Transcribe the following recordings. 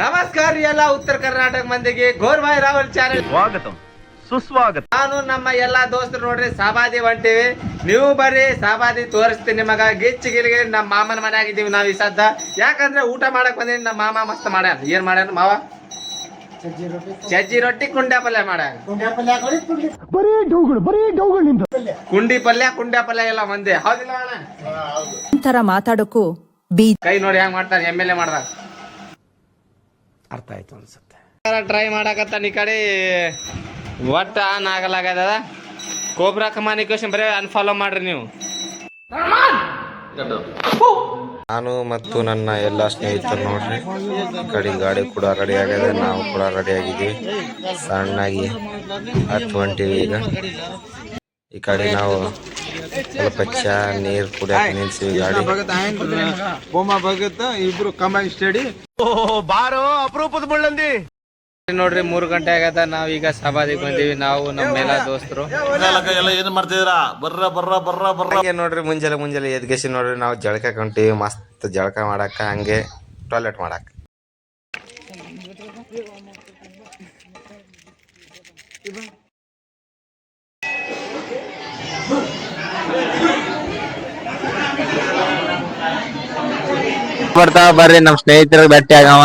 ನಮಸ್ಕಾರ ರೀ ಎಲ್ಲ ಉತ್ತರ ಕರ್ನಾಟಕ ಮಂದಿಗೆ. ಗೋರ್ಬಾಯ್ ರಾಹುಲ್ ಚಾನೆಲ್ ಸ್ವಾಗತ. ಸುಸ್ವಾಗತ. ನಾನು ನಮ್ಮ ಎಲ್ಲಾ ದೋಸ್ತರು ನೋಡ್ರಿ ಸಾಬಾದಿ ಹೊಂಟಿವಿ. ನೀವು ಬರ್ರಿ ಸಾಬಾದಿ ತೋರಿಸ್ತೀನಿ ನಿಮಗ. ಗಿಚ್ಚಿ ಗಿಲಿಗೆ ನಮ್ಮ ಮಾಮನ ಮನೆ ಆಗಿದ್ದೀವಿ ನಾವು ಈ ಸದ್ದ. ಯಾಕಂದ್ರೆ ಊಟ ಮಾಡಕ್ ಬಂದೀನಿ ನಮ್ಮ ಮಾಮ ಮಸ್ತ್ ಮಾಡ್ಯಾನ. ಏನ್ ಮಾಡ್ಯಾನ ಮಾವ? ಚಜ್ಜಿ ರೊಟ್ಟಿ ಕುಂಡ ಪಲ್ಯ ಮಾಡ್ಯಾನ. ಕುಂಡಿ ಪಲ್ಯ. ಕುಂಡ್ಯಾ ಪಲ್ಯ ಎಲ್ಲ ಮಂದಿ ಹೌದಿಲ್ಲ ಅಣ್ಣ? ತರ ಮಾತಾಡೋಕ್ಕೂ ಬೀ ಕೈ ನೋಡಿ ಹೆಂಗ್ ಮಾಡ್ತಾರೆ ಎಂ ಎಲ್ ಎ ಮಾಡ್ದಾಗ. ಅರ್ಥ ಆಯ್ತು ಅನ್ಸುತ್ತೆ. ಟ್ರೈ ಮಾಡಕತ್ತಾನ ಈ ಕಡೆ? ಒಟ್ಟ ಆನ್ ಆಗಲಾಗದ ಕೋಬ್ರಾ ಕಮ್ಯುನಿಕೇಶನ್ ಬರೀ ಅನ್ಫಾಲೋ ಮಾಡ್ರಿ ನೀವು. ನಾನು ಮತ್ತು ನನ್ನ ಎಲ್ಲ ಸ್ನೇಹಿತರು ನೋಡ್ರಿ ಈ ಕಡೆ ಗಾಡಿ ಕೂಡ ರೆಡಿ ಆಗಿದೆ ನಾವು ಕೂಡ ರೆಡಿ ಆಗಿದ್ದೀವಿ ಸಣ್ಣಾಗಿ ಹತ್ತು ಹೊಂಟಿವಿ ಈಗ. ಈ ಕಡೆ ನಾವು ಸ್ವಲ್ಪ ಚಾ ನೀರು ಕುಡಿಯಕ್ಕೆ ನಿಲ್ಸಿವಿ ಗಾಡಿ. ಬೊಮ್ಮ ಭಗತ್ ಇಬ್ರು ಕಮಾಂಡ್ ಸ್ಟಡಿ ಬಾರೋ ಅಪರೂಪದ ಮುಳ್ಳಂದಿ. ನೋಡ್ರಿ ಮೂರ್ ಗಂಟೆ ಆಗದ ನಾವ್ ಈಗ ಸಭಾದಿಗೆ ಬಂದಿವಿ ನಾವು ನಮ್ಮೆಲ್ಲ ದೋಸ್ತರು. ಎಲ್ಲ ಏನ್ ಮಾಡ್ತಿದ್ರಾ ಬರ್ರ ಬರ್ರ ಬರ್ರ ಬರ್ರ. ಏನ್ ನೋಡ್ರಿ ಮುಂಜಾನೆ ಮುಂಜಾನೆ ಎದ್ಗೇಸಿ ನೋಡ್ರಿ ನಾವು ಜಳಕ ಕಂಟಿವಿ ಮಸ್ತ್ ಜಳಕ ಮಾಡಾಕ ಹಂಗೆ ಟಾಯ್ಲೆಟ್ ಮಾಡಾಕ. ಬರ್ತಾವ ಬರ್ರಿ ನಮ್ ಸ್ನೇಹಿತರ ಭೇಟಿ ಆಗವ.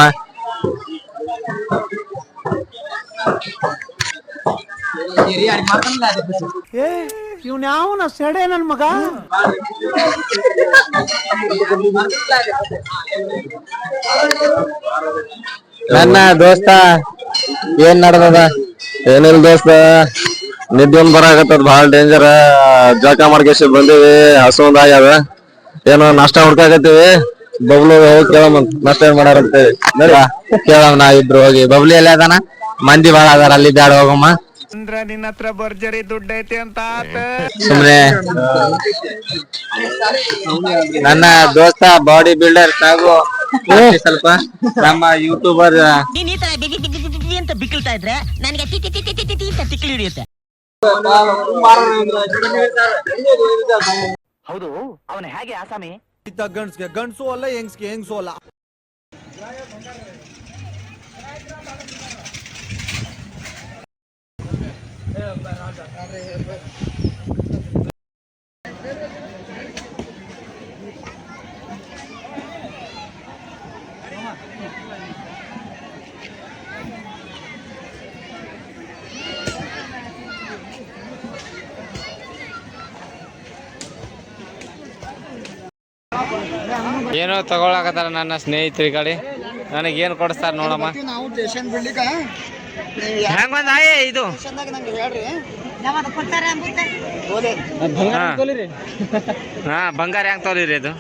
ನನ್ನ ದೋಸ್ತ ಏನ್ ನಡ್ದದ? ಏನಿಲ್ಲ ದೋಸ್ತ ನಿದ್ದೆ ಒಂದ್ ಬರಾಕತ್ತದ ಭಾಳ ಡೇಂಜರ್ ಜಳಕ ಮಾಡ್ಕೇಶ್ ಬಂದೀವಿ ಹಸು ಒಂದ್ ಆಗ್ಯಾದ. ಏನೋ ನಾಷ್ಟ ಹುಡ್ಕಾಕತ್ತೀವಿ. ಬಬ್ಲು ಹೋಗಿ ಕೇಳಮಂತ ನಾಷ್ಟ ಏನ್ ಮಾಡಾರಂತೇಳಿ ಕೇಳವ್ ನಾ ಇಬ್ರು ಹೋಗಿ. ಬಬ್ಲಿ ಎಲ್ಲ ಅದಾನ? ಮಂದಿ ಬಾಳ ಅದಾರ ಅಲ್ಲಿ ಬ್ಯಾಡ ಹೋಗಮ್ಮ. ಅಂದ್ರ ನಿನ್ನ ಹತ್ರ ಭರ್ಜರಿ ದುಡ್ಡು ಐತಿ ಅಂತ ಆತ. ಸುಮ್ನೆ. ನನ್ನ ದೋಸ್ತ ಬಾಡಿ ಬಿಲ್ಡರ್ ಸಾಗು. ಸ್ವಲ್ಪ. ನಮ್ಮ ಯೂಟ್ಯೂಬರ್ ನೀನ್ ಈ ತರ ಬಿಗಿ ಬಿಗಿ ಬಿಗಿ ಬಿಗಿ ಅಂತ ಬಿಕ್ಕಳ್ತಾ ಇದ್ರೆ ನನಗೆ ಟಿ ಟಿ ಟಿ ಟಿ ಟಿ ಟಿ ಅಂತ ತಿಕ್ಲಿ ಹಿಡಿಯುತ್ತೆ. ಹೌದು ಅವನ ಹೇಗೆ ಆಸಾಮಿ? ಗಂಡ್ಸ್ಗೆ ಗಂಡ್ಸು ಅಲ್ಲ ಹೆಂಗ್ಸ್ಗೆ ಹೆಂಗ್ಸು ಅಲ್ಲ ಏನೋ ತಗೊಳಕತ್ತಾರ ನನ್ನ ಸ್ನೇಹಿತರಿ ಕಡೆ. ನನಗೇನು ಕೊಡಿಸ್ತಾರ ನೋಡಮ್ಮ. ನಾವು ಸ್ಟೇಷನ್ ಬಿಡ್ಲಿಕ್ಕ ಹೆಂಗ್ ಬಂದ ಆಯೇ ಇದು. ಹಾ. ಬಂಗಾರ ಹೆಂಗ್ ತೋಲಿರಿ ಇದು?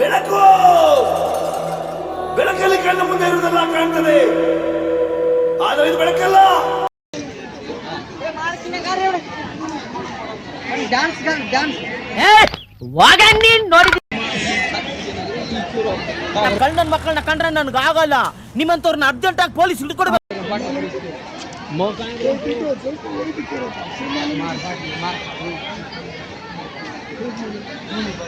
ಬೆಳಕು! ಬೆಳಕಲ್ಲಿ ಕಣ್ಣು ಮುಂದೆ ಇರುವುದೆಲ್ಲ ಕಾಣ್ತದೆ. ಆದರೆ ಇದು ಬೆಳಕಲ್ಲ. ಡ್ಯಾನ್ಸ್ ಡ್ಯಾನ್ಸ್ ನೀನ್ ನೋಡಿ ಗಂಡನ್ ಮಕ್ಕಳನ್ನ ಕಂಡ್ರೆ ನನ್ಗೆ ಆಗಲ್ಲ. ನಿಮ್ಮಂತವ್ರನ್ನ ಅರ್ಜೆಂಟ್ ಆಗಿ ಪೊಲೀಸ್ ಹಿಡ್ಕೊಡ್ಬೇಕು. 何だ?